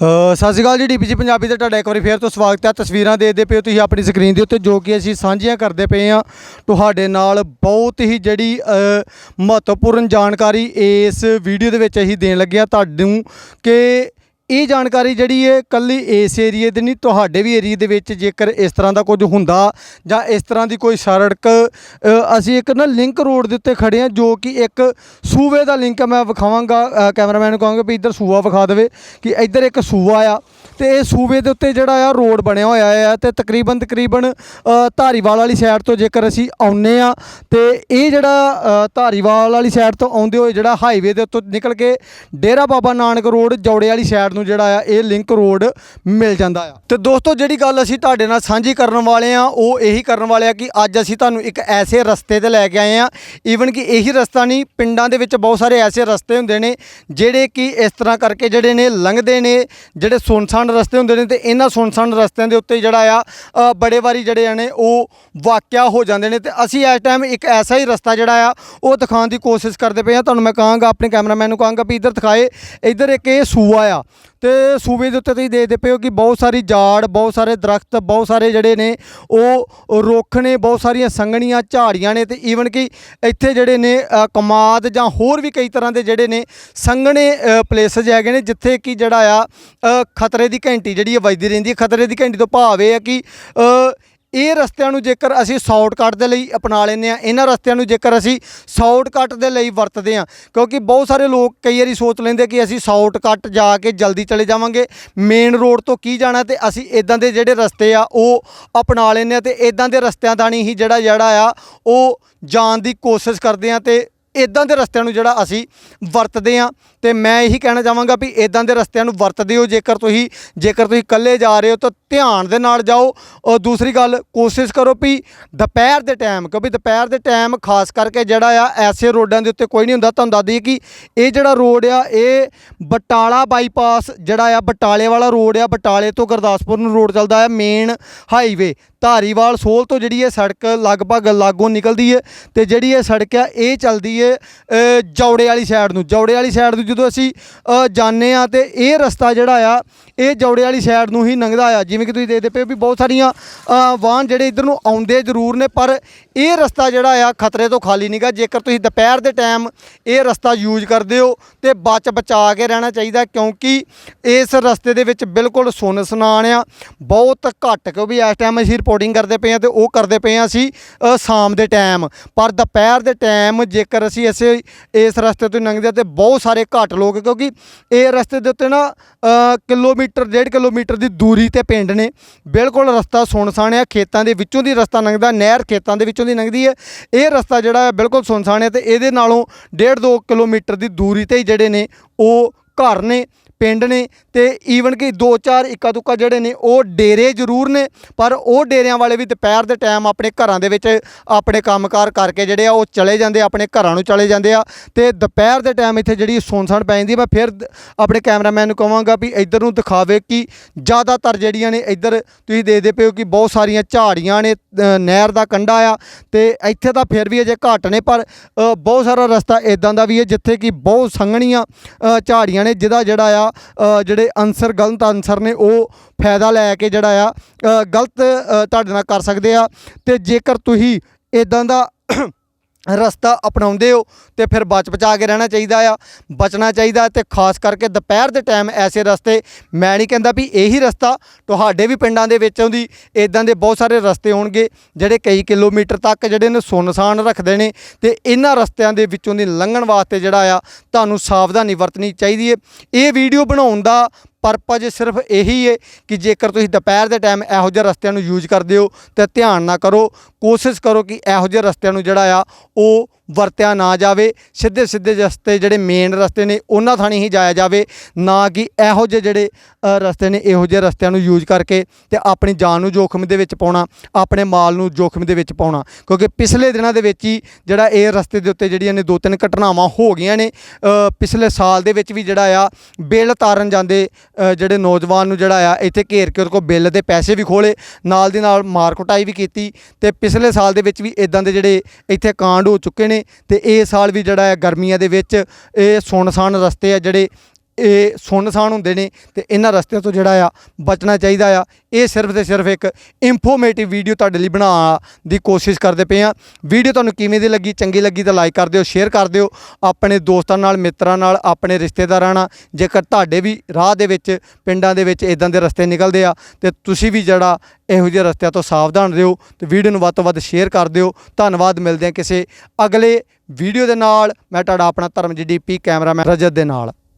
ਸਤਿ ਸ਼੍ਰੀ ਅਕਾਲ ਜੀ ਡੀਪੀਜੀ ਪੰਜਾਬੀ ਤੇ ਤੁਹਾਡਾ ਇੱਕ ਵਾਰੀ ਫੇਰ ਤੋਂ ਸਵਾਗਤ ਹੈ। ਤਸਵੀਰਾਂ ਦੇਖਦੇ ਪਏ ਹੋ ਤੁਸੀਂ ਆਪਣੀ ਸਕਰੀਨ ਦੇ ਉੱਤੇ, ਜੋ ਕਿ ਅਸੀਂ ਸਾਂਝੀਆਂ ਕਰਦੇ ਪਏ ਹਾਂ। ਤੁਹਾਡੇ ਨਾਲ ਬਹੁਤ ਹੀ ਜਿਹੜੀ ਮਹੱਤਵਪੂਰਨ ਜਾਣਕਾਰੀ ਇਸ ਵੀਡੀਓ ਦੇ ਵਿੱਚ ਅਸੀਂ ਦੇਣ ਲੱਗੇ ਹਾਂ। ਤੁਹਾਨੂੰ ਕਿ ਇਹ ਜਾਣਕਾਰੀ ਜਿਹੜੀ ਹੈ ਕੱਲੀ ਇਸ ਏਰੀਏ ਦੀ ਨਹੀਂ, ਤੁਹਾਡੇ ਵੀ ਏਰੀਏ ਦੇ ਵਿੱਚ ਜੇਕਰ ਇਸ ਤਰ੍ਹਾਂ ਦਾ ਕੁਝ ਹੁੰਦਾ ਜਾਂ ਇਸ ਤਰ੍ਹਾਂ ਦੀ ਕੋਈ ਸੜਕ ਅਸੀਂ ਇੱਕ ਨਾ ਲਿੰਕ ਰੋਡ ਦੇ ਉੱਤੇ ਖੜੇ ਹਾਂ ਜੋ ਕਿ ਇੱਕ ਸੂਵੇ ਦਾ ਲਿੰਕ ਮੈਂ ਵਿਖਾਵਾਂਗਾ ਕੈਮਰਾਮੈਨ ਨੂੰ ਕਹਾਂਗਾ ਵੀ ਇੱਧਰ ਸੂਆ ਵਿਖਾ ਦੇਵੇ ਕਿ ਇੱਧਰ ਇੱਕ ਸੂਆ ਆ ਤੇ ਇਹ ਸੂਵੇ ਦੇ ਉੱਤੇ ਜਿਹੜਾ ਆ ਰੋਡ ਬਣਿਆ ਹੋਇਆ ਆ ਤੇ ਤਕਰੀਬਨ ਤਕਰੀਬਨ ਧਾਰੀਵਾਲ ਵਾਲੀ ਸਾਈਡ ਤੋਂ ਜੇਕਰ ਅਸੀਂ ਆਉਨੇ ਆ ਤੇ ਇਹ ਜਿਹੜਾ ਧਾਰੀਵਾਲ ਵਾਲੀ ਸਾਈਡ ਤੋਂ ਆਉਂਦੇ ਹੋਏ ਜਿਹੜਾ ਹਾਈਵੇ ਦੇ ਉੱਤੋਂ ਨਿਕਲ ਕੇ ਡੇਰਾ ਬਾਬਾ ਨਾਨਕ ਰੋਡ ਜੌੜੇ ਵਾਲੀ ਸਾਈਡ ਨੂੰ ਜਿਹੜਾ ਆ, ਇਹ ਲਿੰਕ ਰੋਡ ਮਿਲ ਜਾਂਦਾ ਆ। ਤੇ ਦੋਸਤੋ, ਜਿਹੜੀ ਗੱਲ ਅਸੀਂ ਤੁਹਾਡੇ ਨਾਲ ਸਾਂਝੀ ਕਰਨ ਵਾਲੇ ਆ, ਉਹ ਇਹੀ ਕਰਨ ਵਾਲੇ ਆ ਕਿ ਅੱਜ ਅਸੀਂ ਤੁਹਾਨੂੰ ਇੱਕ ਐਸੇ ਰਸਤੇ ਤੇ ਲੈ ਕੇ ਆਏ ਆ। ਈਵਨ ਕਿ ਇਹੀ ਰਸਤਾ ਨਹੀਂ, ਪਿੰਡਾਂ ਦੇ ਵਿੱਚ ਬਹੁਤ ਸਾਰੇ ਐਸੇ ਰਸਤੇ ਹੁੰਦੇ ਨੇ, ਜਿਹੜੇ ਕਿ ਇਸ ਤਰ੍ਹਾਂ ਕਰਕੇ ਜਿਹੜੇ ਨੇ, ਲੰਘਦੇ ਨੇ, ਜਿਹੜੇ ਸੁਨਸਾਨ ਰਸਤੇ ਹੁੰਦੇ ਨੇ ਤੇ ਇਹਨਾਂ ਸੁਨਸਾਨ ਰਸਤਿਆਂ ਦੇ ਉੱਤੇ ਜਿਹੜਾ ਆ ਬੜੇ ਵਾਰੀ ਜਿਹੜੇ ਨੇ, ਉਹ ਵਾਕਿਆ ਹੋ ਜਾਂਦੇ ਨੇ। ਤੇ ਅਸੀਂ ਇਸ ਟਾਈਮ ਇੱਕ ਐਸਾ ਹੀ ਰਸਤਾ ਜਿਹੜਾ ਆ, ਉਹ ਦਿਖਾਉਣ ਦੀ ਕੋਸ਼ਿਸ਼ ਕਰਦੇ ਪਏ ਆ। ਤੁਹਾਨੂੰ ਮੈਂ ਕਹਾਂਗਾ, ਆਪਣੇ ਕੈਮਰਾਮੈਨ ਨੂੰ ਕਹਾਂਗਾ ਵੀ ਇੱਧਰ ਦਿਖਾਏ, ਇੱਧਰ ਇੱਕ ਇਹ ਸੂਆ ਆ। ਤੇ ਸੂਬੇ ਦੇ ਉੱਤੇ ਤੁਸੀਂ ਦੇਖਦੇ ਪਏ ਹੋ ਕਿ ਬਹੁਤ ਸਾਰੀ ਝਾੜ ਬਹੁਤ ਸਾਰੇ ਦਰਖਤ, ਬਹੁਤ ਸਾਰੇ ਜਿਹੜੇ ਨੇ ਉਹ ਰੁੱਖ ਨੇ, ਬਹੁਤ ਸਾਰੀਆਂ ਸੰਘਣੀਆਂ ਝਾੜੀਆਂ ਨੇ ਤੇ ਈਵਨ ਕਿ ਇੱਥੇ ਜਿਹੜੇ ਨੇ ਕਮਾਦ ਜਾਂ ਹੋਰ ਵੀ ਕਈ ਤਰ੍ਹਾਂ ਦੇ ਜਿਹੜੇ ਨੇ ਸੰਘਣੇ ਪਲੇਸਸ ਹੈਗੇ ਨੇ ਜਿੱਥੇ ਕਿ ਜਿਹੜਾ ਆ ਖਤਰੇ ਦੀ ਘੰਟੀ ਜਿਹੜੀ ਹੈ ਵੱਜਦੀ ਰਹਿੰਦੀ ਹੈ। ਖਤਰੇ ਦੀ ਘੰਟੀ ਤੋਂ ਭਾਵ ਇਹ ਹੈ ਕਿ ਇਹ ਰਸਤਿਆਂ ਨੂੰ ਜੇਕਰ ਅਸੀਂ ਸ਼ਾਰਟਕਟ ਦੇ ਲਈ ਅਪਣਾ ਲੈਂਦੇ ਆ ਇਹਨਾਂ ਰਸਤਿਆਂ ਨੂੰ ਜੇਕਰ ਅਸੀਂ ਸ਼ਾਰਟਕਟ ਦੇ ਲਈ ਵਰਤਦੇ ਆ ਕਿਉਂਕਿ ਬਹੁਤ ਸਾਰੇ ਲੋਕ ਕਈ ਵਾਰੀ ਸੋਚ ਲੈਂਦੇ ਕਿ ਅਸੀਂ ਸ਼ਾਰਟਕਟ ਜਾ ਕੇ ਜਲਦੀ ਚਲੇ ਜਾਵਾਂਗੇ। ਮੇਨ ਰੋਡ ਤੋਂ ਕੀ ਜਾਣਾ ਤੇ ਅਸੀਂ ਇਦਾਂ ਦੇ ਜਿਹੜੇ ਰਸਤੇ ਆ, ਉਹ ਅਪਣਾ ਲੈਂਦੇ ਆ ਤੇ ਇਦਾਂ ਦੇ ਰਸਤਿਆਂ ਦਾ ਨਹੀਂ ਹੀ ਜਿਹੜਾ ਜਿਹੜਾ ਆ, ਉਹ ਜਾਣ ਦੀ ਕੋਸ਼ਿਸ਼ ਕਰਦੇ ਆ ਤੇ ਇਦਾਂ ਦੇ ਰਸਤਿਆਂ ਨੂੰ ਜਿਹੜਾ ਅਸੀਂ ਵਰਤਦੇ ਆ ਤੇ ਮੈਂ ਇਹੀ ਕਹਿਣਾ ਚਾਹਾਂਗਾ ਵੀ ਇਦਾਂ ਦੇ ਰਸਤਿਆਂ ਨੂੰ ਵਰਤਦੇ ਹੋ ਜੇਕਰ ਤੁਸੀਂ ਜੇਕਰ ਤੁਸੀਂ ਇਕੱਲੇ ਜਾ ਰਹੇ ਹੋ ਤਾਂ ਧਿਆਨ ਦੇ ਨਾਲ ਜਾਓ। ਔਰ ਦੂਸਰੀ ਗੱਲ ਕੋਸ਼ਿਸ਼ ਕਰੋ ਵੀ ਦੁਪਹਿਰ ਦੇ ਟਾਈਮ ਕਿਉਂਕਿ ਦੁਪਹਿਰ ਦੇ ਟਾਈਮ ਖਾਸ ਕਰਕੇ ਜਿਹੜਾ ਆ ਐਸੇ ਰੋਡਾਂ ਦੇ ਉੱਤੇ ਕੋਈ ਨਹੀਂ ਹੁੰਦਾ। ਤੁਹਾਨੂੰ ਦੱਸ ਦਈਏ ਕਿ ਇਹ ਜਿਹੜਾ ਰੋਡ ਆ ਇਹ ਬਟਾਲਾ ਬਾਈਪਾਸ ਜਿਹੜਾ ਆ ਬਟਾਲੇ ਵਾਲਾ ਰੋਡ ਆ ਬਟਾਲੇ ਤੋਂ ਗੁਰਦਾਸਪੁਰ ਨੂੰ ਰੋਡ ਚੱਲਦਾ ਆ ਮੇਨ ਹਾਈਵੇ ਧਾਰੀਵਾਲ ਸੋਲ ਤੋਂ ਜਿਹੜੀ ਇਹ ਸੜਕ ਲਗਭਗ ਲਾਗੋਂ ਨਿਕਲਦੀ ਹੈ ਤੇ ਜਿਹੜੀ ਇਹ ਸੜਕ ਆ ਇਹ ਚੱਲਦੀ ਹੈ ਅ, ਜੌੜੇ ਵਾਲੀ ਸਾਈਡ ਨੂੰ ਜੌੜੇ ਵਾਲੀ ਸਾਈਡ ਨੂੰ ਜਦੋਂ ਅਸੀਂ ਅ, ਜਾਂਦੇ ਆ ਤੇ ਇਹ ਰਸਤਾ ਜਿਹੜਾ ਆ ਇਹ ਜੌੜੇ ਵਾਲੀ ਸਾਈਡ ਨੂੰ ਹੀ ਲੰਘਦਾ ਆ। ਜਿਵੇਂ ਕਿ ਤੁਸੀਂ ਦੇਖਦੇ ਪਏ ਵੀ ਬਹੁਤ ਸਾਰੀਆਂ ਵਾਹਨ ਜਿਹੜੇ ਇਧਰ ਨੂੰ ਆਉਂਦੇ ਜ਼ਰੂਰ ਨੇ ਪਰ ਇਹ ਰਸਤਾ ਜਿਹੜਾ ਆ ਖਤਰੇ ਤੋਂ ਖਾਲੀ ਨਹੀਂਗਾ ਜੇਕਰ ਤੁਸੀਂ ਦੁਪਹਿਰ ਦੇ ਟਾਈਮ ਇਹ ਰਸਤਾ ਯੂਜ਼ ਕਰਦੇ ਹੋ ਤੇ ਬਚ ਬਚਾ ਕੇ ਰਹਿਣਾ ਚਾਹੀਦਾ ਕਿਉਂਕਿ ਇਸ ਰਸਤੇ ਦੇ ਵਿੱਚ ਬਿਲਕੁਲ ਸੁੰਨ ਸਨਾਨ ਆ। ਬਹੁਤ ਘੱਟ ਕਿਉਂਕਿ ਇਸ ਟਾਈਮ ਅਸੀਂ ਰਿਪੋਰਟਿੰਗ ਕਰਦੇ ਪਏ ਆ ਤੇ ਉਹ ਕਰਦੇ ਪਏ ਆ ਅਸੀਂ ਸ਼ਾਮ ਦੇ ਟਾਈਮ ਪਰ ਦੁਪਹਿਰ ਦੇ ਟਾਈਮ ਜੇਕਰ ਅਸੀਂ ਇਸੇ ਇਸ ਰਸਤੇ ਤੋਂ ਲੰਘਦੇ ਆ ਤੇ ਬਹੁਤ ਸਾਰੇ ਘੱਟ ਲੋਕ ਕਿਉਂਕਿ ਇਹ ਰਸਤੇ ਦੇ ਉੱਤੇ ਨਾ ਕਿਲੋਮੀਟਰ, ਡੇਢ ਕਿਲੋਮੀਟਰ ਦੀ ਦੂਰੀ ਤੇ ਪਿੰਡ ਨੇ। ਬਿਲਕੁਲ ਰਸਤਾ ਸੁਨਸਾਨ ਆ ਖੇਤਾਂ ਦੇ ਵਿੱਚੋਂ ਦੀ ਰਸਤਾ ਲੰਘਦਾ, ਨਹਿਰ ਖੇਤਾਂ ਦੇ ਵਿੱਚੋਂ ਦੀ ਲੰਘਦੀ ਹੈ। ਇਹ ਰਸਤਾ ਜਿਹੜਾ ਹੈ ਬਿਲਕੁਲ ਸੁਨਸਾਨ ਹੈ ਤੇ ਇਹਦੇ ਨਾਲੋਂ ਡੇਢ ਦੋ ਕਿਲੋਮੀਟਰ ਦੀ ਦੂਰੀ ਤੇ ਹੀ ਜਿਹੜੇ ਨੇ ਉਹ ਘਰ ਨੇ। ਪਿੰਡ ਨੇ ਤੇ ਈਵਨ ਕਿ ਦੋ ਚਾਰ ਇੱਕਾ ਦੁੱਕਾ ਜਿਹੜੇ ਨੇ ਉਹ ਡੇਰੇ ਜ਼ਰੂਰ ਨੇ ਪਰ ਉਹ ਡੇਰਿਆਂ ਵਾਲੇ ਵੀ ਦੁਪਹਿਰ ਦੇ ਟਾਈਮ ਆਪਣੇ ਘਰਾਂ ਦੇ ਵਿੱਚ ਆਪਣੇ ਕੰਮਕਾਰ ਕਰਕੇ ਜਿਹੜੇ ਆ ਉਹ ਚਲੇ ਜਾਂਦੇ ਆ, ਆਪਣੇ ਘਰਾਂ ਨੂੰ ਚਲੇ ਜਾਂਦੇ ਆ ਤੇ ਦੁਪਹਿਰ ਦੇ ਟਾਈਮ ਇੱਥੇ ਜਿਹੜੀ ਸੁੰਨਸਾਨ ਪੈ ਜਾਂਦੀ ਮੈਂ ਫਿਰ ਆਪਣੇ ਕੈਮਰਾਮੈਨ ਨੂੰ ਕਹਾਂਗਾ ਵੀ ਇੱਧਰ ਨੂੰ ਦਿਖਾਵੇ ਕਿ ਜ਼ਿਆਦਾਤਰ ਜਿਹੜੀਆਂ ਨੇ ਇੱਧਰ ਤੁਸੀਂ ਦੇਖਦੇ ਪਏ ਹੋ ਕਿ ਬਹੁਤ ਸਾਰੀਆਂ ਝਾੜੀਆਂ ਨੇ ਨਹਿਰ ਦਾ ਕੰਢਾ ਆ ਤੇ ਇੱਥੇ ਤਾਂ ਫਿਰ ਵੀ ਅਜੇ ਘੱਟ ਨੇ ਪਰ ਬਹੁਤ ਸਾਰਾ ਰਸਤਾ ਇਦਾਂ ਦਾ ਵੀ ਹੈ ਜਿੱਥੇ ਕਿ ਬਹੁਤ ਸੰਘਣੀਆਂ ਝਾੜੀਆਂ ਨੇ ਜਿਹਦਾ ਜਿਹੜਾ ਆ ਅ, ਜਿਹੜੇ ਅਨਸਰ ਗਲਤ ਅਨਸਰ ਨੇ ਉਹ ਫਾਇਦਾ ਲੈ ਕੇ ਜਿਹੜਾ ਆ ਗਲਤ ਤੁਹਾਡੇ ਨਾਲ ਕਰ ਸਕਦੇ ਆ। ਤੇ ਜੇਕਰ ਤੁਸੀਂ ਇਦਾਂ ਦਾ ਰਸਤਾ ਅਪਣਾਉਂਦੇ ਹੋ ਤੇ ਫਿਰ ਬਚ ਬਚਾ ਕੇ ਰਹਿਣਾ ਚਾਹੀਦਾ ਆ, ਬਚਣਾ ਚਾਹੀਦਾ ਤੇ ਖਾਸ ਕਰਕੇ ਦੁਪਹਿਰ ਦੇ ਟਾਈਮ ਐਸੇ ਰਸਤੇ, ਮੈਂ ਨਹੀਂ ਕਹਿੰਦਾ ਵੀ ਇਹੀ ਰਸਤਾ ਤੁਹਾਡੇ ਵੀ ਪਿੰਡਾਂ ਦੇ ਵਿੱਚੋਂ ਦੀ ਇਦਾਂ ਦੇ ਬਹੁਤ ਸਾਰੇ ਰਸਤੇ ਹੋਣਗੇ ਜਿਹੜੇ ਕਈ ਕਿਲੋਮੀਟਰ ਤੱਕ ਜਿਹੜੇ ਨੇ ਸੁੰਨਸਾਨ ਰੱਖਦੇ ਨੇ ਤੇ ਇਹਨਾਂ ਰਸਤਿਆਂ ਦੇ ਵਿੱਚੋਂ ਦੀ ਲੰਘਣ ਵਾਸਤੇ ਜਿਹੜਾ ਆ, ਤੁਹਾਨੂੰ ਸਾਵਧਾਨੀ ਵਰਤਣੀ ਚਾਹੀਦੀ ਹੈ ਇਹ ਵੀਡੀਓ ਬਣਾਉਣ ਦਾ ਪਰਪਸ ਸਿਰਫ ਇਹੀ ਹੈ ਕਿ ਜੇਕਰ ਤੁਸੀਂ ਦੁਪਹਿਰ ਦੇ ਟਾਈਮ ਇਹੋ ਜਿਹੇ ਰਸਤਿਆਂ ਨੂੰ ਯੂਜ਼ ਕਰਦੇ ਹੋ, ਤਾਂ ਧਿਆਨ ਨਾ ਕਰੋ, ਕੋਸ਼ਿਸ਼ ਕਰੋ ਕਿ ਇਹੋ ਜਿਹੇ ਰਸਤਿਆਂ ਨੂੰ ਜਿਹੜਾ ਆ, ਉਹ ਵਰਤਿਆ ਨਾ ਜਾਵੇ ਸਿੱਧੇ ਸਿੱਧੇ ਰਸਤੇ ਜਿਹੜੇ ਮੇਨ ਰਸਤੇ ਨੇ, ਉਹਨਾਂ ਥਾਣੀ ਹੀ ਜਾਇਆ ਜਾਵੇ, ਨਾ ਕਿ ਇਹੋ ਜਿਹੇ ਜਿਹੜੇ ਰਸਤੇ ਨੇ, ਇਹੋ ਜਿਹੇ ਰਸਤਿਆਂ ਨੂੰ ਯੂਜ਼ ਕਰਕੇ ਤੇ ਆਪਣੀ ਜਾਨ ਨੂੰ ਜੋਖਮ ਦੇ ਵਿੱਚ ਪਾਉਣਾ, ਆਪਣੇ ਮਾਲ ਨੂੰ ਜੋਖਮ ਦੇ ਵਿੱਚ ਪਾਉਣਾ। ਕਿਉਂਕਿ ਪਿਛਲੇ ਦਿਨਾਂ ਦੇ ਵਿੱਚ ਹੀ ਜਿਹੜਾ ਇਹ ਰਸਤੇ ਦੇ ਉੱਤੇ ਜਿਹੜੀਆਂ ਨੇ ਦੋ ਤਿੰਨ ਘਟਨਾਵਾਂ ਹੋ ਗਈਆਂ ਨੇ ਪਿਛਲੇ ਸਾਲ ਦੇ ਵਿੱਚ ਵੀ ਜਿਹੜਾ ਆ, ਬਿੱਲ ਤਾਰਨ ਜਾਂਦੇ ਜਿਹੜੇ ਨੌਜਵਾਨ ਨੂੰ ਜਿਹੜਾ ਆ, ਇੱਥੇ ਘੇਰ ਕੇ ਉਹਦੇ ਕੋਲ ਬਿੱਲ ਦੇ ਪੈਸੇ ਵੀ ਖੋਲੇ ਨਾਲ ਦੀ ਨਾਲ ਮਾਰ ਕੁਟਾਈ ਵੀ ਕੀਤੀ ਤੇ ਪਿਛਲੇ ਸਾਲ ਦੇ ਵਿੱਚ ਵੀ ਇਦਾਂ ਦੇ ਜਿਹੜੇ ਇੱਥੇ ਕਾਂਡ ਹੋ ਚੁੱਕੇ ਨੇ ਤੇ ਇਹ ਸਾਲ ਵੀ ਜਿਹੜਾ ਹੈ ਗਰਮੀਆਂ ਦੇ ਵਿੱਚ ਇਹ ਸੁੰਨਸਾਨ ਰਸਤੇ ਆ ਜਿਹੜੇ ਇਹ ਸੁੰਨਸਾਨ ਹੁੰਦੇ ਨੇ ਤੇ ਇਹਨਾਂ ਰਸਤਿਆਂ ਤੋਂ ਜਿਹੜਾ ਆ ਬਚਣਾ ਚਾਹੀਦਾ ਆ। ਇਹ ਸਿਰਫ ਤੇ ਸਿਰਫ ਇੱਕ ਇਨਫੋਰਮੇਟਿਵ ਵੀਡੀਓ ਤੁਹਾਡੇ ਲਈ ਬਣਾ ਦੀ ਕੋਸ਼ਿਸ਼ ਕਰਦੇ ਪਏ ਆ ਵੀਡੀਓ ਤੁਹਾਨੂੰ ਕਿਵੇਂ ਦੀ ਲੱਗੀ, ਚੰਗੀ ਲੱਗੀ ਤਾਂ ਲਾਈਕ ਕਰ ਦਿਓ ਸ਼ੇਅਰ ਕਰ ਦਿਓ। ਆਪਣੇ ਦੋਸਤਾਂ ਨਾਲ, ਮਿੱਤਰਾਂ ਨਾਲ, ਆਪਣੇ ਰਿਸ਼ਤੇਦਾਰਾਂ ਨਾਲ, ਜੇਕਰ ਤੁਹਾਡੇ ਵੀ ਰਾਹ ਦੇ ਵਿੱਚ, ਪਿੰਡਾਂ ਦੇ ਵਿੱਚ ਇਦਾਂ ਦੇ ਰਸਤੇ ਨਿਕਲਦੇ ਆ, ਤੇ ਤੁਸੀਂ ਵੀ ਜਿਹੜਾ ਇਹੋ ਜਿਹੇ ਰਸਤਿਆਂ ਤੋਂ ਸਾਵਧਾਨ ਰਹੋ ਤੇ ਵੀਡੀਓ ਨੂੰ ਵੱਧ ਤੋਂ ਵੱਧ ਸ਼ੇਅਰ ਕਰ ਦਿਓ। ਧੰਨਵਾਦ, ਮਿਲਦੇ ਆ ਕਿਸੇ ਅਗਲੇ ਵੀਡੀਓ ਦੇ ਨਾਲ। ਮੈਂ ਤੁਹਾਡਾ ਆਪਣਾ ਧਰਮਜੀਤ ਡੀਪੀ ਕੈਮਰਾਮੈਨ ਰਜਤ ਦੇ ਨਾਲ।